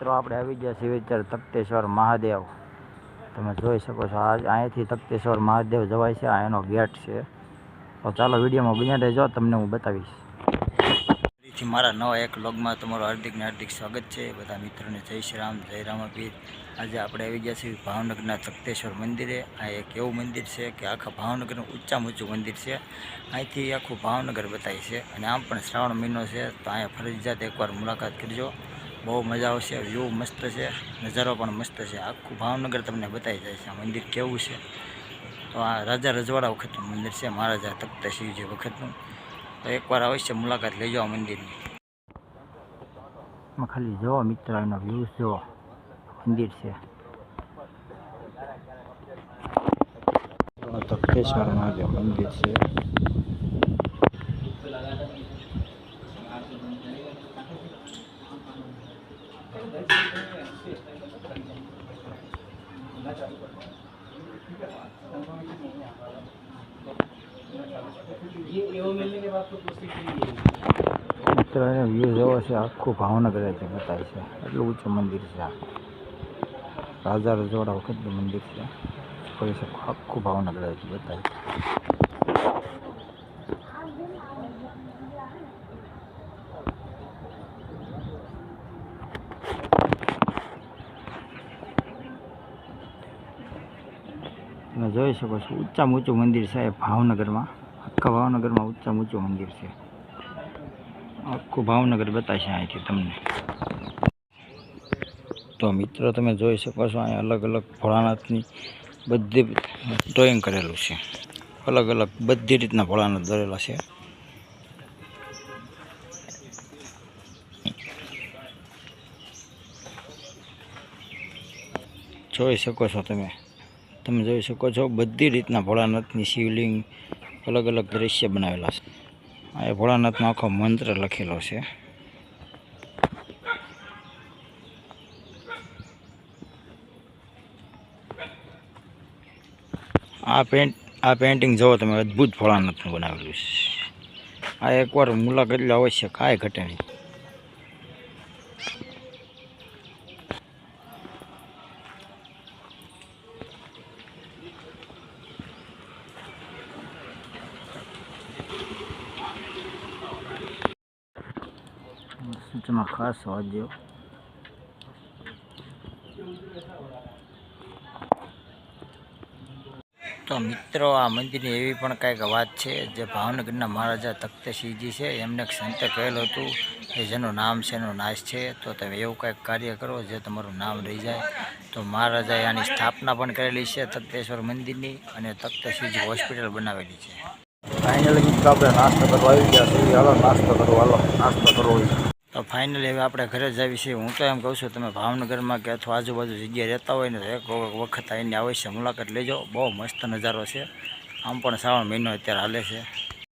મિત્રો, આપણે આવી ગયા છીએ વિચાર તપ્તેશ્વર મહાદેવ. તમે જોઈ શકો છો આજ અહીંયાથી તપ્તેશ્વર મહાદેવ જવાય છે, આ એનો ગેટ છે. તો ચાલો વિડીયોમાં બન્યા રહેજો, તમને હું બતાવીશ. ફરીથી મારા નવા એક લોગમાં તમારું હાર્દિક ને હાર્દિક સ્વાગત છે. બધા મિત્રોને જય શ્રી રામ, જય રામાપીર. આજે આપણે આવી ગયા છીએ ભાવનગરના તપ્તેશ્વર મંદિરે. આ એક એવું મંદિર છે કે આખા ભાવનગરનું ઊંચામાં ઊંચું મંદિર છે. અહીંથી આખું ભાવનગર બતાય છે. અને આમ પણ શ્રાવણ મહિનો છે, તો અહીંયા ફરજિયાત એકવાર મુલાકાત કરજો. બહુ મજા આવશે, વ્યૂ મસ્ત છે, નજારો પણ મસ્ત છે. આખું ભાવનગર તમને બતાવી જાય છે આ મંદિર કેવું છે. તો આ રાજા રજવાડા વખતનું મંદિર છે, મહારાજા તખ્ત શિવજી વખતનું. તો એકવાર અવશ્ય મુલાકાત લેજો આ મંદિરની. ખાલી જુઓ મિત્ર, એનો વ્યૂ જુઓ. મંદિર છે. તખતેશ્વર મહાદેવ મંદિર છે. મિત્ર એનો વ્યૂ જેવો છે, આખું ભાવનગર છે બતાવે છે. એટલું ઊંચું મંદિર છે આ. રાજા રજવાડા વખતનું મંદિર છે. જોઈ શકો, આખું ભાવનગર છે બતાય તમે જોઈ શકો છો, ઊંચામાં ઊંચું મંદિર છે એ ભાવનગરમાં. આખા ભાવનગરમાં ઊંચામાં ઊંચું મંદિર છે. આખું ભાવનગર બતાવશે અહીંથી તમને. તો મિત્રો, તમે જોઈ શકો છો, અહીંયા અલગ અલગ ભોળાનાથની બધી ડ્રોઈંગ કરેલું છે. અલગ અલગ બધી રીતના ભોળાનાથ દોરેલા છે. જોઈ શકો છો તમે. તમે જોઈ શકો છો, બધી રીતના ભોળાનાથની શિવલિંગ અલગ અલગ દ્રશ્ય બનાવેલા છે. આ ભોળાનાથનો આખો મંત્ર લખેલો છે. આ પેન્ટ આ પેઇન્ટિંગ જોવો તમે, અદ્ભુત ભોળાનાથનું બનાવેલું છે. આ એકવાર મુલાકાત લો, અવશ્ય કાંઈ ઘટે નહીં સૂચના ખાસ વાંચજો તો મિત્રો આ મંદિરની એવી પણ કાંઈક વાત છે જે ભાવનગરના મહારાજા તખ્તસિંહજી છે. એમને એક સંતે કહેલું હતું કે જેનું નામ છે એનો નાશ છે. તો તમે એવું કંઈક કાર્ય કરો જે તમારું નામ રહી જાય. તો મહારાજાએ આની સ્થાપના પણ કરેલી છે તખ્તેશ્વર મંદિરની અને તખ્તસિંહજી હોસ્પિટલ બનાવેલી છે. ફાઇનલી આપણે નાસ્તો કરવા આવી ગયા છીએ. હાલો નાસ્તો કરો હાલો નાસ્તો કરવો તો ફાઇનલી હવે આપણે ઘરે જ આવી છીએ. હું તો એમ કહું છું, તમે ભાવનગરમાં કે અથવા આજુબાજુ જગ્યાએ રહેતા હોય ને તો એક વખત આવીને અવશ્ય મુલાકાત લેજો. બહુ મસ્ત નજારો છે. આમ પણ શ્રાવણ મહિનો અત્યારે હાલે છે.